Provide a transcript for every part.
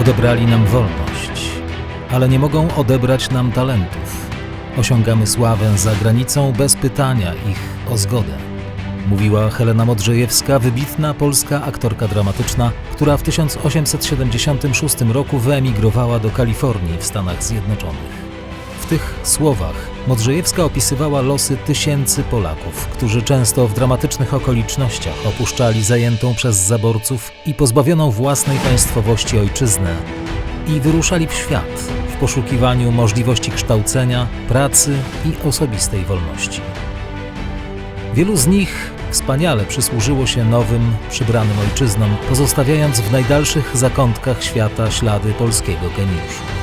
Odebrali nam wolność, ale nie mogą odebrać nam talentów. Osiągamy sławę za granicą bez pytania ich o zgodę. Mówiła Helena Modrzejewska, wybitna polska aktorka dramatyczna, która w 1876 roku wyemigrowała do Kalifornii w Stanach Zjednoczonych. Tych słowach Modrzejewska opisywała losy tysięcy Polaków, którzy często w dramatycznych okolicznościach opuszczali zajętą przez zaborców i pozbawioną własnej państwowości ojczyznę i wyruszali w świat w poszukiwaniu możliwości kształcenia, pracy i osobistej wolności. Wielu z nich wspaniale przysłużyło się nowym, przybranym ojczyznom, pozostawiając w najdalszych zakątkach świata ślady polskiego geniuszu.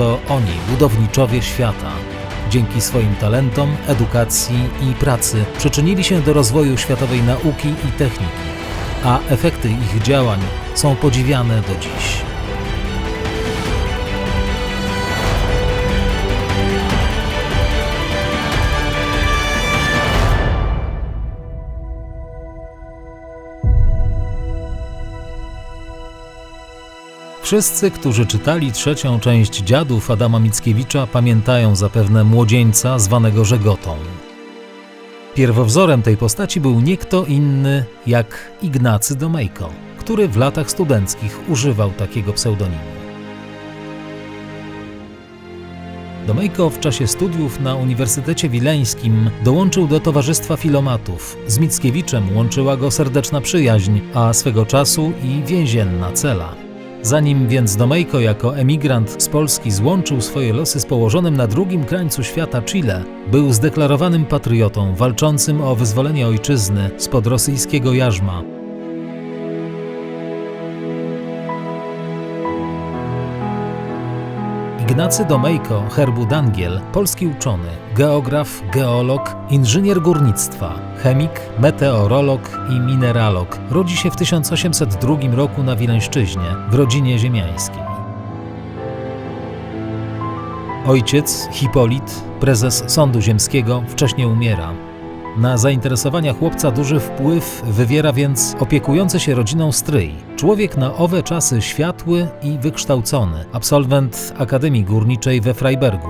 To oni, budowniczowie świata, dzięki swoim talentom, edukacji i pracy przyczynili się do rozwoju światowej nauki i techniki, a efekty ich działań są podziwiane do dziś. Wszyscy, którzy czytali trzecią część dziadów Adama Mickiewicza, pamiętają zapewne młodzieńca zwanego Żegotą. Pierwowzorem tej postaci był nie kto inny jak Ignacy Domejko, który w latach studenckich używał takiego pseudonimu. Domejko w czasie studiów na Uniwersytecie Wileńskim dołączył do Towarzystwa Filomatów. Z Mickiewiczem łączyła go serdeczna przyjaźń, a swego czasu i więzienna cela. Zanim więc Domejko jako emigrant z Polski złączył swoje losy z położonym na drugim krańcu świata Chile, był zdeklarowanym patriotą walczącym o wyzwolenie ojczyzny spod rosyjskiego jarzma. Ignacy Domejko, herbu Dangiel, polski uczony, geograf, geolog, inżynier górnictwa, chemik, meteorolog i mineralog. Rodzi się w 1802 roku na Wileńszczyźnie, w rodzinie ziemiańskiej. Ojciec, Hipolit, prezes Sądu Ziemskiego, wcześnie umiera. Na zainteresowania chłopca duży wpływ wywiera więc opiekujący się rodziną stryj. Człowiek na owe czasy światły i wykształcony, absolwent Akademii Górniczej we Freibergu.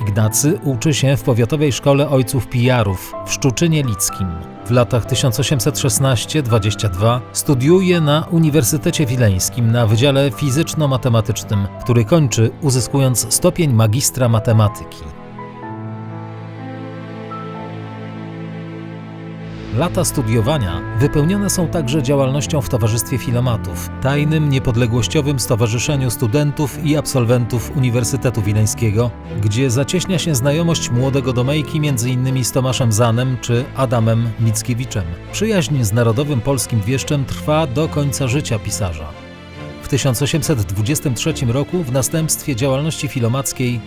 Ignacy uczy się w powiatowej szkole ojców Pijarów w Szczuczynie Lickim. W latach 1816-22 studiuje na Uniwersytecie Wileńskim na Wydziale Fizyczno-Matematycznym, który kończy uzyskując stopień magistra matematyki. Lata studiowania wypełnione są także działalnością w Towarzystwie Filomatów, tajnym niepodległościowym stowarzyszeniu studentów i absolwentów Uniwersytetu Wileńskiego, gdzie zacieśnia się znajomość młodego Domejki m.in. z Tomaszem Zanem czy Adamem Mickiewiczem. Przyjaźń z narodowym polskim wieszczem trwa do końca życia pisarza. W 1823 roku w następstwie działalności filomackiej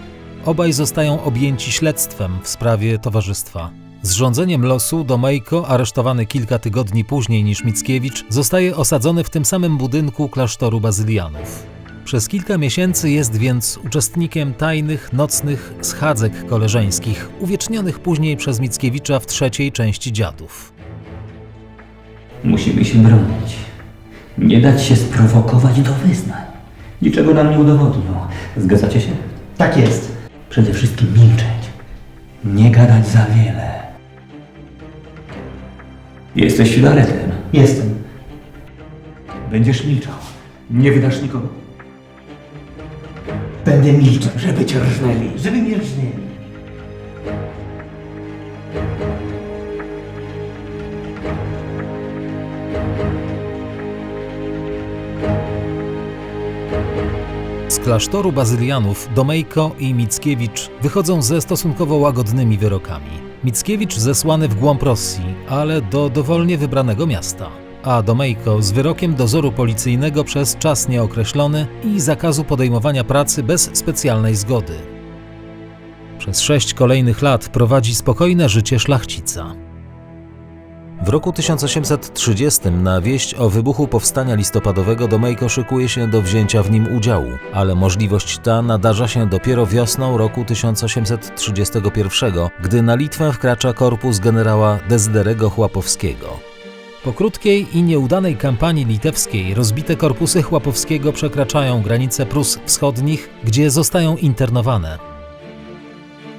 obaj zostają objęci śledztwem w sprawie towarzystwa. Zrządzeniem losu Domejko, aresztowany kilka tygodni później niż Mickiewicz, zostaje osadzony w tym samym budynku klasztoru bazylianów. Przez kilka miesięcy jest więc uczestnikiem tajnych, nocnych schadzek koleżeńskich, uwiecznionych później przez Mickiewicza w trzeciej części Dziadów. Musimy się bronić. Nie dać się sprowokować do wyznań. Niczego nam nie udowodnią. Zgadzacie się? Tak jest. Przede wszystkim milczeć. Nie gadać za wiele. Jesteś filaretem. Jestem. Będziesz milczał. Nie wydasz nikogo. Będę milczał. Żeby cię rżnęli. Żeby mnie rżnęli. Z klasztoru bazylianów Domejko i Mickiewicz wychodzą ze stosunkowo łagodnymi wyrokami. Mickiewicz zesłany w głąb Rosji, ale do dowolnie wybranego miasta, a Domejko z wyrokiem dozoru policyjnego przez czas nieokreślony i zakazu podejmowania pracy bez specjalnej zgody. Przez sześć kolejnych lat prowadzi spokojne życie szlachcica. W roku 1830 na wieść o wybuchu powstania listopadowego Domejko szykuje się do wzięcia w nim udziału, ale możliwość ta nadarza się dopiero wiosną roku 1831, gdy na Litwę wkracza korpus generała Dezyderego Chłapowskiego. Po krótkiej i nieudanej kampanii litewskiej rozbite korpusy Chłapowskiego przekraczają granice Prus Wschodnich, gdzie zostają internowane.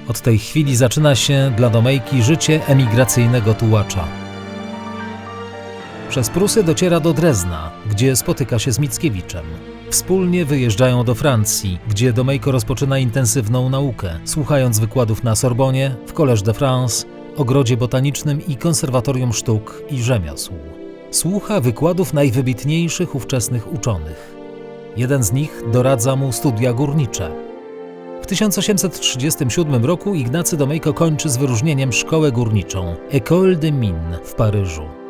Od tej chwili zaczyna się dla Domejki życie emigracyjnego tułacza. Przez Prusy dociera do Drezna, gdzie spotyka się z Mickiewiczem. Wspólnie wyjeżdżają do Francji, gdzie Domejko rozpoczyna intensywną naukę, słuchając wykładów na Sorbonie, w Collège de France, Ogrodzie Botanicznym i Konserwatorium Sztuk i Rzemiosł. Słucha wykładów najwybitniejszych ówczesnych uczonych. Jeden z nich doradza mu studia górnicze. W 1837 roku Ignacy Domejko kończy z wyróżnieniem szkołę górniczą École des Mines w Paryżu.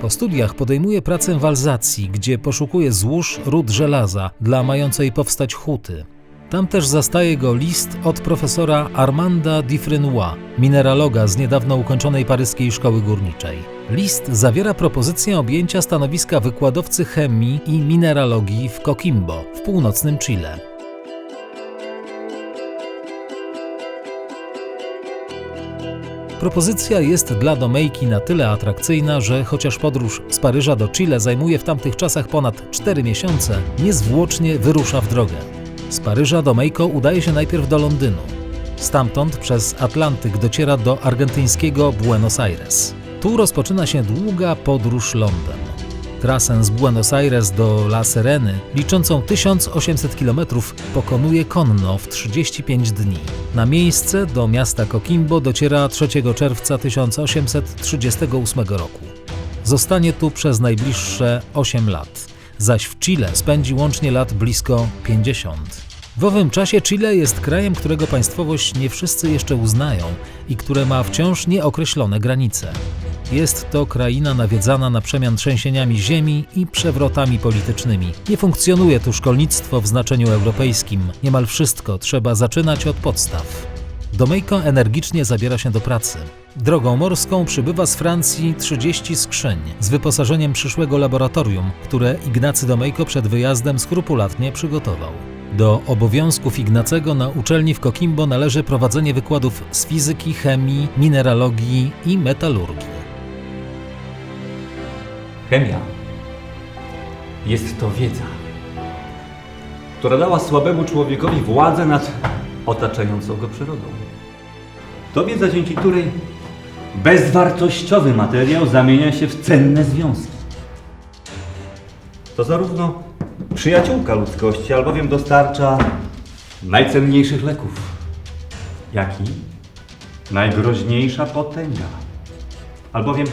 Po studiach podejmuje pracę w Alzacji, gdzie poszukuje złóż ród żelaza dla mającej powstać huty. Tam też zastaje go list od profesora Armanda Difrenois, mineraloga z niedawno ukończonej paryskiej szkoły górniczej. List zawiera propozycję objęcia stanowiska wykładowcy chemii i mineralogii w Coquimbo w północnym Chile. Propozycja jest dla Domejki na tyle atrakcyjna, że chociaż podróż z Paryża do Chile zajmuje w tamtych czasach ponad 4 miesiące, niezwłocznie wyrusza w drogę. Z Paryża Domejko udaje się najpierw do Londynu. Stamtąd przez Atlantyk dociera do argentyńskiego Buenos Aires. Tu rozpoczyna się długa podróż lądem. Trasę z Buenos Aires do La Sereny, liczącą 1800 km, pokonuje konno w 35 dni. Na miejsce do miasta Coquimbo dociera 3 czerwca 1838 roku. Zostanie tu przez najbliższe 8 lat, zaś w Chile spędzi łącznie lat blisko 50. W owym czasie Chile jest krajem, którego państwowość nie wszyscy jeszcze uznają i które ma wciąż nieokreślone granice. Jest to kraina nawiedzana na przemian trzęsieniami ziemi i przewrotami politycznymi. Nie funkcjonuje tu szkolnictwo w znaczeniu europejskim. Niemal wszystko trzeba zaczynać od podstaw. Domejko energicznie zabiera się do pracy. Drogą morską przybywa z Francji 30 skrzyń z wyposażeniem przyszłego laboratorium, które Ignacy Domejko przed wyjazdem skrupulatnie przygotował. Do obowiązków Ignacego na uczelni w Coquimbo należy prowadzenie wykładów z fizyki, chemii, mineralogii i metalurgii. Chemia jest to wiedza, która dała słabemu człowiekowi władzę nad otaczającą go przyrodą. To wiedza, dzięki której bezwartościowy materiał zamienia się w cenne związki. To zarówno przyjaciółka ludzkości, albowiem dostarcza najcenniejszych leków, jak i najgroźniejsza potęga, albowiem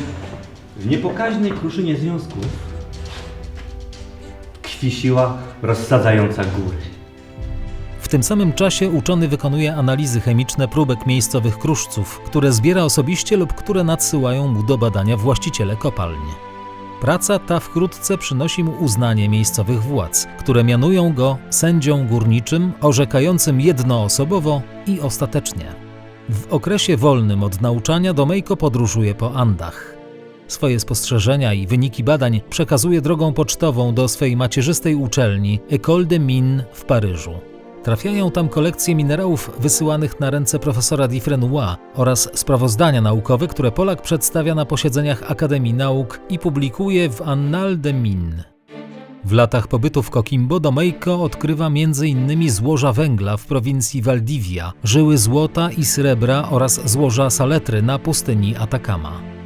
w niepokaźnej kruszynie związków tkwi siła rozsadzająca góry. W tym samym czasie uczony wykonuje analizy chemiczne próbek miejscowych kruszców, które zbiera osobiście lub które nadsyłają mu do badania właściciele kopalni. Praca ta wkrótce przynosi mu uznanie miejscowych władz, które mianują go sędzią górniczym, orzekającym jednoosobowo i ostatecznie. W okresie wolnym od nauczania Domejko podróżuje po Andach. Swoje spostrzeżenia i wyniki badań przekazuje drogą pocztową do swej macierzystej uczelni École des Mines w Paryżu. Trafiają tam kolekcje minerałów wysyłanych na ręce profesora Difrenois oraz sprawozdania naukowe, które Polak przedstawia na posiedzeniach Akademii Nauk i publikuje w Annales des Mines. W latach pobytu w Coquimbo Domejko odkrywa m.in. złoża węgla w prowincji Valdivia, żyły złota i srebra oraz złoża saletry na pustyni Atacama.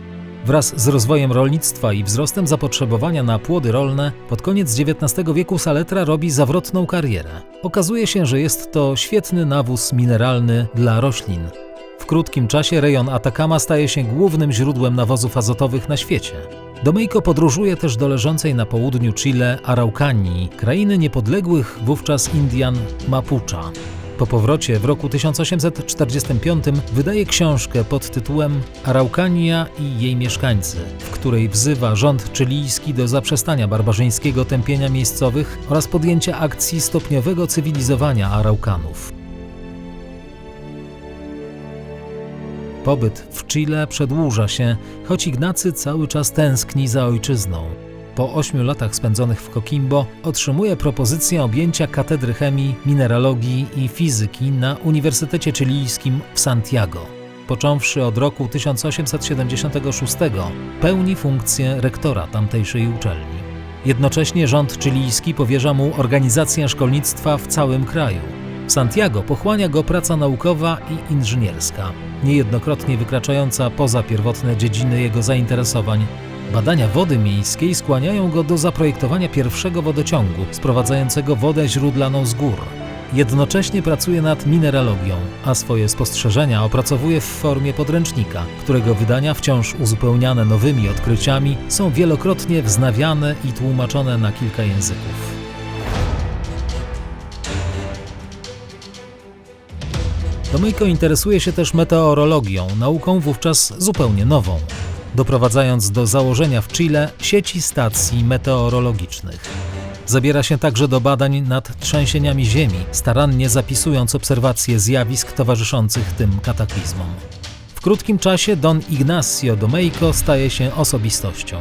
Wraz z rozwojem rolnictwa i wzrostem zapotrzebowania na płody rolne, pod koniec XIX wieku saletra robi zawrotną karierę. Okazuje się, że jest to świetny nawóz mineralny dla roślin. W krótkim czasie rejon Atacama staje się głównym źródłem nawozów azotowych na świecie. Domejko podróżuje też do leżącej na południu Chile Araukanii, krainy niepodległych wówczas Indian Mapucza. Po powrocie w roku 1845 wydaje książkę pod tytułem Araukania i jej mieszkańcy, w której wzywa rząd chilijski do zaprzestania barbarzyńskiego tępienia miejscowych oraz podjęcia akcji stopniowego cywilizowania Araukanów. Pobyt w Chile przedłuża się, choć Ignacy cały czas tęskni za ojczyzną. Po ośmiu latach spędzonych w Coquimbo otrzymuje propozycję objęcia katedry chemii, mineralogii i fizyki na Uniwersytecie Chilijskim w Santiago. począwszy od roku 1876, pełni funkcję rektora tamtejszej uczelni. Jednocześnie rząd chilijski powierza mu organizację szkolnictwa w całym kraju. W Santiago pochłania go praca naukowa i inżynierska, niejednokrotnie wykraczająca poza pierwotne dziedziny jego zainteresowań. Badania wody miejskiej skłaniają go do zaprojektowania pierwszego wodociągu sprowadzającego wodę źródlaną z gór. Jednocześnie pracuje nad mineralogią, a swoje spostrzeżenia opracowuje w formie podręcznika, którego wydania wciąż uzupełniane nowymi odkryciami są wielokrotnie wznawiane i tłumaczone na kilka języków. Domejko interesuje się też meteorologią, nauką wówczas zupełnie nową, doprowadzając do założenia w Chile sieci stacji meteorologicznych. Zabiera się także do badań nad trzęsieniami ziemi, starannie zapisując obserwacje zjawisk towarzyszących tym kataklizmom. W krótkim czasie Don Ignacio Domeyko staje się osobistością.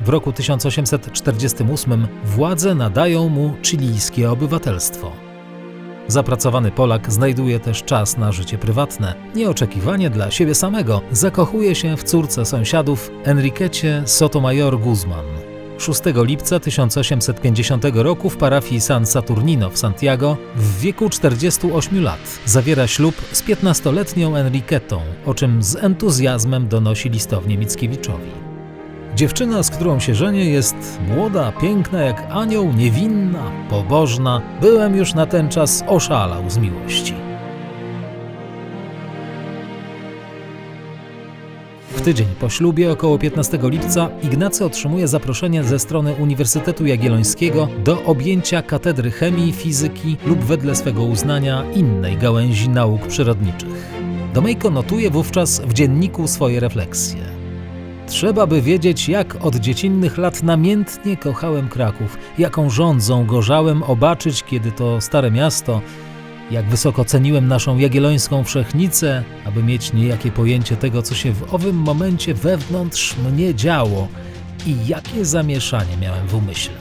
W roku 1848 władze nadają mu chilijskie obywatelstwo. Zapracowany Polak znajduje też czas na życie prywatne. Nieoczekiwanie dla siebie samego zakochuje się w córce sąsiadów Enriquecie Sotomayor Guzman. 6 lipca 1850 roku w parafii San Saturnino w Santiago w wieku 48 lat zawiera ślub z 15-letnią Enriquetą, o czym z entuzjazmem donosi listownie Mickiewiczowi. Dziewczyna, z którą się żenię, jest młoda, piękna jak anioł, niewinna, pobożna. Byłem już na ten czas oszalał z miłości. W tydzień po ślubie, około 15 lipca, Ignacy otrzymuje zaproszenie ze strony Uniwersytetu Jagiellońskiego do objęcia katedry chemii, fizyki lub wedle swego uznania innej gałęzi nauk przyrodniczych. Domejko notuje wówczas w dzienniku swoje refleksje. Trzeba by wiedzieć, jak od dziecinnych lat namiętnie kochałem Kraków, jaką rządzą gorzałem obaczyć, kiedy to stare miasto, jak wysoko ceniłem naszą jagiellońską wszechnicę, aby mieć niejakie pojęcie tego, co się w owym momencie wewnątrz mnie działo i jakie zamieszanie miałem w umyśle.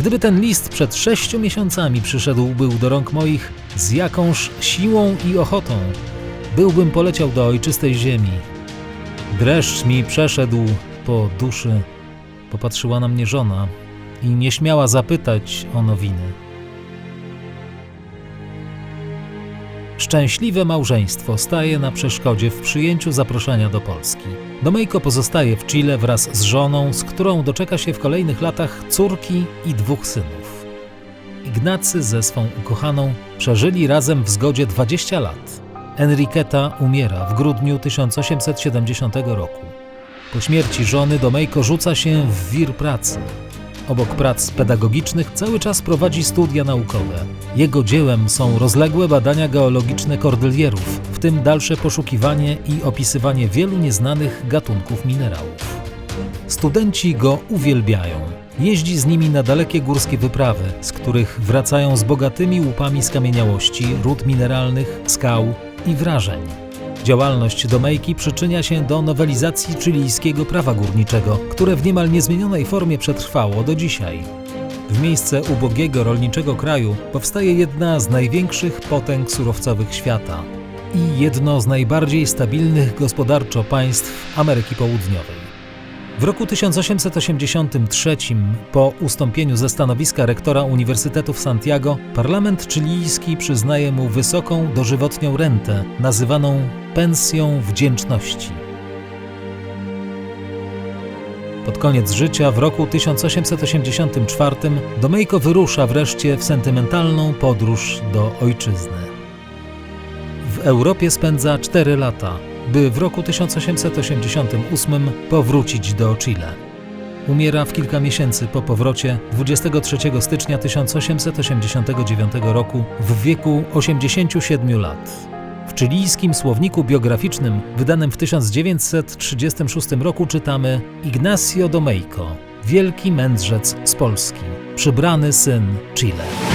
Gdyby ten list przed sześciu miesiącami przyszedł był do rąk moich, z jakąż siłą i ochotą, byłbym poleciał do ojczystej ziemi, Dreszcz mi przeszedł po duszy. Popatrzyła na mnie żona i nie śmiała zapytać o nowiny. Szczęśliwe małżeństwo staje na przeszkodzie w przyjęciu zaproszenia do Polski. Domejko pozostaje w Chile wraz z żoną, z którą doczeka się w kolejnych latach córki i dwóch synów. Ignacy ze swą ukochaną przeżyli razem w zgodzie 20 lat. Enriqueta umiera w grudniu 1870 roku. Po śmierci żony Domejko rzuca się w wir pracy. Obok prac pedagogicznych cały czas prowadzi studia naukowe. Jego dziełem są rozległe badania geologiczne kordylierów, w tym dalsze poszukiwanie i opisywanie wielu nieznanych gatunków minerałów. Studenci go uwielbiają. Jeździ z nimi na dalekie górskie wyprawy, z których wracają z bogatymi łupami skamieniałości, ród mineralnych, skał i wrażeń. Działalność Domejki przyczynia się do nowelizacji chilijskiego prawa górniczego, które w niemal niezmienionej formie przetrwało do dzisiaj. W miejsce ubogiego rolniczego kraju powstaje jedna z największych potęg surowcowych świata i jedno z najbardziej stabilnych gospodarczo państw Ameryki Południowej. W roku 1883, po ustąpieniu ze stanowiska rektora Uniwersytetu w Santiago, parlament chilijski przyznaje mu wysoką dożywotnią rentę, nazywaną pensją wdzięczności. Pod koniec życia, w roku 1884, Domejko wyrusza wreszcie w sentymentalną podróż do ojczyzny. W Europie spędza 4 lata, by w roku 1888 powrócić do Chile. Umiera w kilka miesięcy po powrocie 23 stycznia 1889 roku w wieku 87 lat. W chilijskim słowniku biograficznym wydanym w 1936 roku czytamy Ignacio Domeyko, wielki mędrzec z Polski, przybrany syn Chile.